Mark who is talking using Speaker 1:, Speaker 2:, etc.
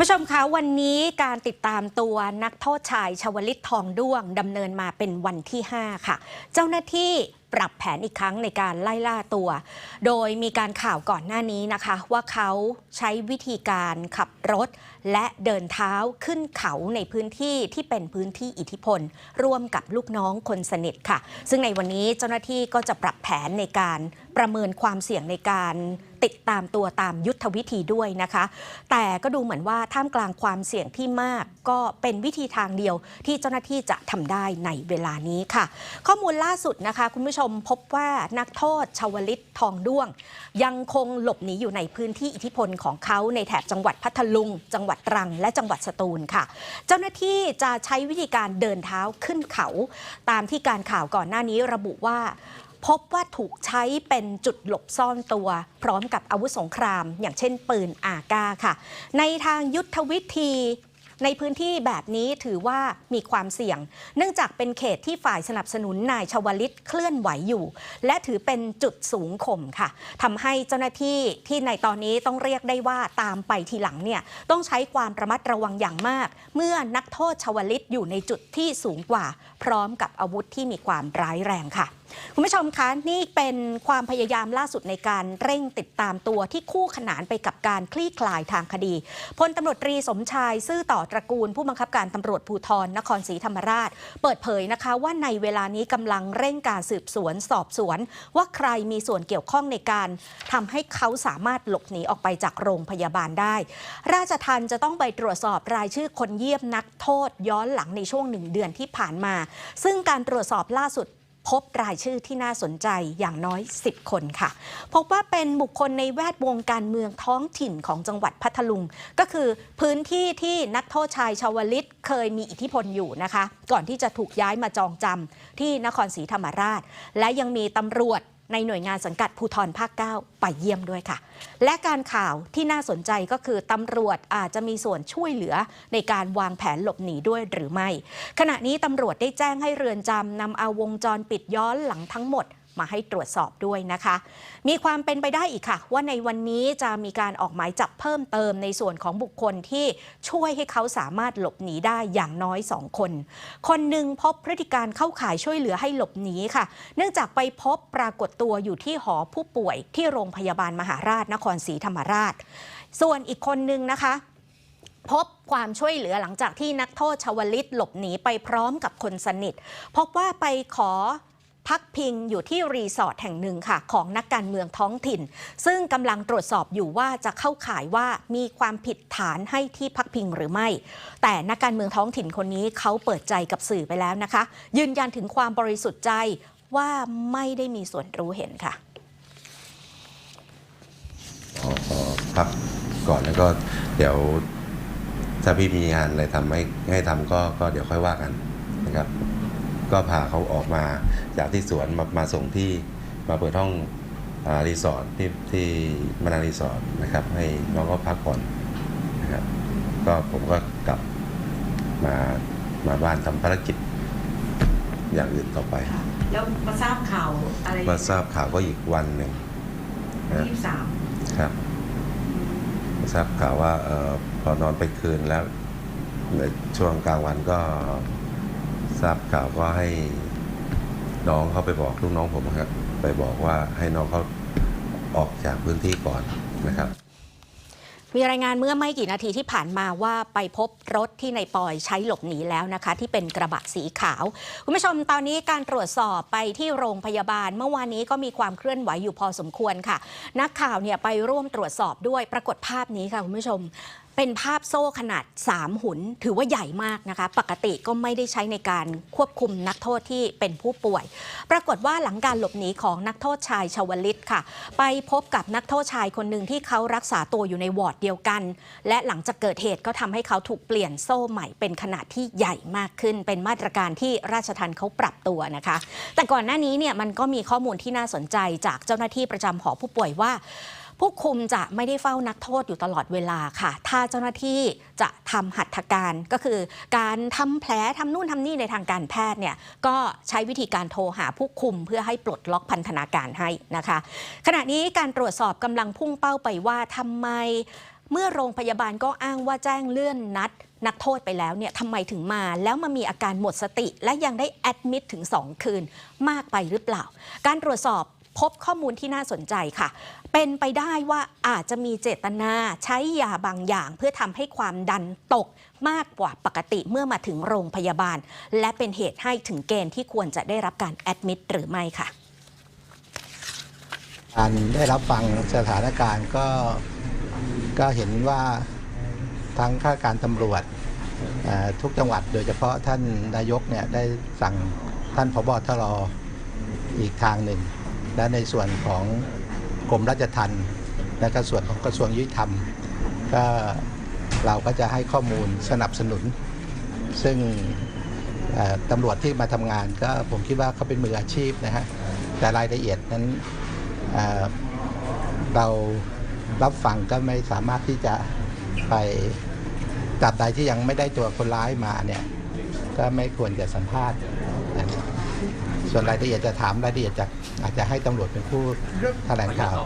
Speaker 1: ผู้ชมคะวันนี้การติดตามตัวนักโทษชายชวลิตทองด้วงดำเนินมาเป็นวันที่ 5 ค่ะ เจ้าหน้าที่ปรับแผนอีกครั้งในการไล่ล่าตัว โดยมีการข่าวก่อนหน้านี้นะคะ ว่าเขาใช้วิธีการขับรถ และเดินเท้าขึ้นเขาในพื้นที่ที่เป็นพื้นที่อิทธิพล ร่วมกับลูกน้องคนสนิทค่ะ ซึ่งในวันนี้เจ้าหน้าที่ก็จะปรับแผนในการประเมินความเสี่ยงในการ ติดตามตัวตามยุทธวิธีด้วยนะคะ แต่ก็ดูเหมือนว่าท่ามกลางความเสี่ยงที่มาก ก็เป็นวิธีทางเดียวที่เจ้าหน้าที่จะทำได้ในเวลานี้ค่ะ ข้อมูลล่าสุดนะคะ คุณผู้ชมพบว่านักโทษชาวลิตทองด้วง ยังคงหลบหนีอยู่ในพื้นที่อิทธิพลของเขาในแถบจังหวัดพัทลุง จังหวัดตรัง และจังหวัดสตูลค่ะ เจ้าหน้าที่จะใช้วิธีการเดินเท้าขึ้นเขา ตามที่การข่าวก่อนหน้านี้ระบุว่า พบว่าถูกใช้เป็นจุดหลบซ่อนตัว พร้อมกับอาวุธสงคราม อย่างเช่นปืนอากาค่ะ ในทางยุทธวิธีในพื้นที่แบบนี้ถือว่ามีความเสี่ยง เนื่องจากเป็นเขตที่ฝ่ายสนับสนุนนายชวลิตเคลื่อนไหวอยู่ และถือเป็นจุดสูงข่มค่ะทำให้เจ้าหน้าที่ที่ในตอนนี้ต้องเรียกได้ว่าตามไปทีหลังเนี่ยต้องใช้ความระมัดระวังอย่างมาก เมื่อนักโทษชวลิตอยู่ในจุดที่สูงกว่า พร้อมกับอาวุธที่มีความร้ายแรงค่ะ คุณผู้ชมคะนี่เป็นความพยายามล่าสุดในการเร่งติดตามตัวที่คู่ขนานไปกับการคลี่คลายทางคดีพลตำรวจตรีสมชายซื่อต่อตระกูล ผู้บังคับการตำรวจภูธรนครศรีธรรมราช เปิดเผยนะคะว่าในเวลานี้กำลังเร่งการสืบสวนสอบสวน ว่าใครมีส่วนเกี่ยวข้องในการทำให้เขาสามารถหลบหนีออกไปจากโรงพยาบาลได้ ราชทันจะต้องไปตรวจสอบรายชื่อคนเยี่ยมนักโทษย้อนหลังในช่วงหนึ่งเดือนที่ผ่านมา ซึ่งการตรวจสอบล่าสุด พบรายชื่อที่น่าสนใจอย่างน้อย 10 คนค่ะ พบว่าเป็นบุคคลในแวดวงการเมืองท้องถิ่นของจังหวัดพัทลุง ก็คือพื้นที่ที่นักโทษชายชาวลิตเคยมีอิทธิพลอยู่นะคะ ก่อนที่จะถูกย้ายมาจองจำที่นครศรีธรรมราช และยังมีตำรวจ ในหน่วยงานสังกัดภูธรภาค 9 ไปเยี่ยมด้วยค่ะ และการข่าวที่น่าสนใจก็คือตำรวจอาจจะมีส่วนช่วยเหลือในการวางแผนหลบหนีด้วยหรือไม่ ขณะนี้ตำรวจได้แจ้งให้เรือนจำนำเอาวงจรปิดย้อนหลังทั้งหมด มาให้ตรวจสอบด้วยนะคะ มีความเป็นไปได้อีกค่ะ ว่าในวันนี้จะมีการออกหมายจับเพิ่มเติมในส่วนของบุคคลที่ช่วยให้เขาสามารถหลบหนีได้อย่างน้อยสองคน คนหนึ่งพบพฤติการเข้าข่ายช่วยเหลือให้หลบหนีค่ะ เนื่องจากไปพบปรากฏตัวอยู่ที่หอผู้ป่วยที่โรงพยาบาลมหาราชนครศรีธรรมราช ส่วนอีกคนนึงนะคะพบความช่วยเหลือหลังจากที่นักโทษชวลิตหลบหนีไปพร้อมกับคนสนิท พบว่าไปขอ พักพิงอยู่ที่รีสอร์ทแห่งหนึ่งค่ะ ของนักการเมืองท้องถิ่น ซึ่งกำลังตรวจสอบอยู่ว่าจะเข้าข่ายว่ามีความผิดฐานให้ที่พักพิงหรือไม่ แต่นักการเมืองท้องถิ่นคนนี้เขาเปิดใจกับสื่อไปแล้วนะคะ ยืนยันถึงความบริสุทธิ์ใจว่าไม่ได้มีส่วนรู้เห็นค่ะ
Speaker 2: ขอขอพักก่อนแล้วก็เดี๋ยวถ้าพี่มีงานอะไรทำให้ให้ทำก็ก็เดี๋ยวค่อยว่ากันนะครับ ก็พาเขาออกมาจากที่สวนมามาส่งที่มาเปิดห้องอารีสอร์ทที่ที่มานารีสอร์ทนะครับให้น้องก็พักผ่อนนะครับก็ผมก็กลับมามาบ้านทำภารกิจอย่างอื่นต่อไป
Speaker 3: แล้วมาทราบข่าวอะไร
Speaker 2: มาทราบข่าวก็อีกวันหนึ่งนะ
Speaker 3: ยี่สิบสาม
Speaker 2: ครับทราบข่าวว่าเออพอนอนไปคืนแล้วในช่วงกลางวันก็ ทราบข่าวก็ให้น้องเขาไปบอกลูกน้องผมครับไปบอกว่าให้น้องเขาออกจากพื้นที่ก่อนนะครับ
Speaker 1: มีรายงานเมื่อไม่กี่นาทีที่ผ่านมาว่าไปพบรถที่ในปอยใช้หลบหนีแล้วนะคะ ที่เป็นกระบะสีขาว คุณผู้ชมตอนนี้การตรวจสอบไปที่โรงพยาบาล เมื่อวานนี้ก็มีความเคลื่อนไหวอยู่พอสมควรค่ะ นักข่าวเนี่ยไปร่วมตรวจสอบด้วยปรากฏภาพนี้ค่ะคุณผู้ชม เป็นภาพโซ่ขนาด 3 หุน ถือว่าใหญ่มากนะคะ ปกติก็ไม่ได้ใช้ในการควบคุมนักโทษที่เป็นผู้ป่วย ปรากฏว่าหลังการหลบหนีของนักโทษชายชาวลิตค่ะ ไปพบกับนักโทษชายคนหนึ่งที่เขารักษาตัวอยู่ในวอร์ดเดียวกัน และหลังจากเกิดเหตุก็ทำให้เขาถูกเปลี่ยนโซ่ใหม่เป็นขนาดที่ใหญ่มากขึ้น เป็นมาตรการที่ราชทันเขาปรับตัวนะคะ แต่ก่อนหน้านี้เนี่ยมันก็มีข้อมูลที่น่าสนใจจากเจ้าหน้าที่ประจำหอผู้ป่วยว่า ผู้คุมจะไม่ได้เฝ้านักโทษอยู่ตลอดเวลาค่ะ ถ้าเจ้าหน้าที่จะทำหัตถการก็คือ การทำแผลทำนู่นทำนี่ในทางการแพทย์เนี่ยก็ใช้วิธีการโทรหาผู้คุมเพื่อให้ปลดล็อกพันธนาการให้นะคะ ขณะนี้การตรวจสอบกำลังพุ่งเป้าไปว่าทำไมเมื่อโรงพยาบาลก็อ้างว่าแจ้งเลื่อนนัดนักโทษไปแล้วเนี่ยทำไมถึงมา แล้วมามีอาการหมดสติ และยังได้แอดมิดถึง 2 คืนมากไปหรือเปล่า การตรวจสอบ พบข้อมูลที่น่าสนใจค่ะ เป็นไปได้ว่าอาจจะมีเจตนาใช้ยาบางอย่าง เพื่อทำให้ความดันตกมากกว่าปกติเมื่อมาถึงโรงพยาบาล และเป็นเหตุให้ถึงเกณฑ์ที่ควรจะได้รับการแอดมิดหรือไม่ค่ะ
Speaker 4: การได้รับฟังสถานการณ์ก็ก็เห็นว่าทั้งข้าราชการตำรวจทุกจังหวัดโดยเฉพาะท่านนายกเนี่ยได้สั่งท่านพบทรอีกทางหนึ่ง และในส่วนของกรมราชทัณฑ์และก็ส่วนของกระทรวงยุติธรรม ก็เราก็จะให้ข้อมูลสนับสนุน ซึ่งตำรวจที่มาทำงานก็ผมคิดว่าเขาเป็นมืออาชีพนะฮะแต่รายละเอียดนั้นเรารับฟังก็ไม่สามารถที่จะไปตราบใดที่ยังไม่ได้ตัวคนร้ายมาเนี่ยก็ไม่ควรจะสัมภาษณ์ ส่วนรายละเอียดจะถามรายละเอียดจาก อาจจะให้ตำรวจเป็นผู้แถลงข่าว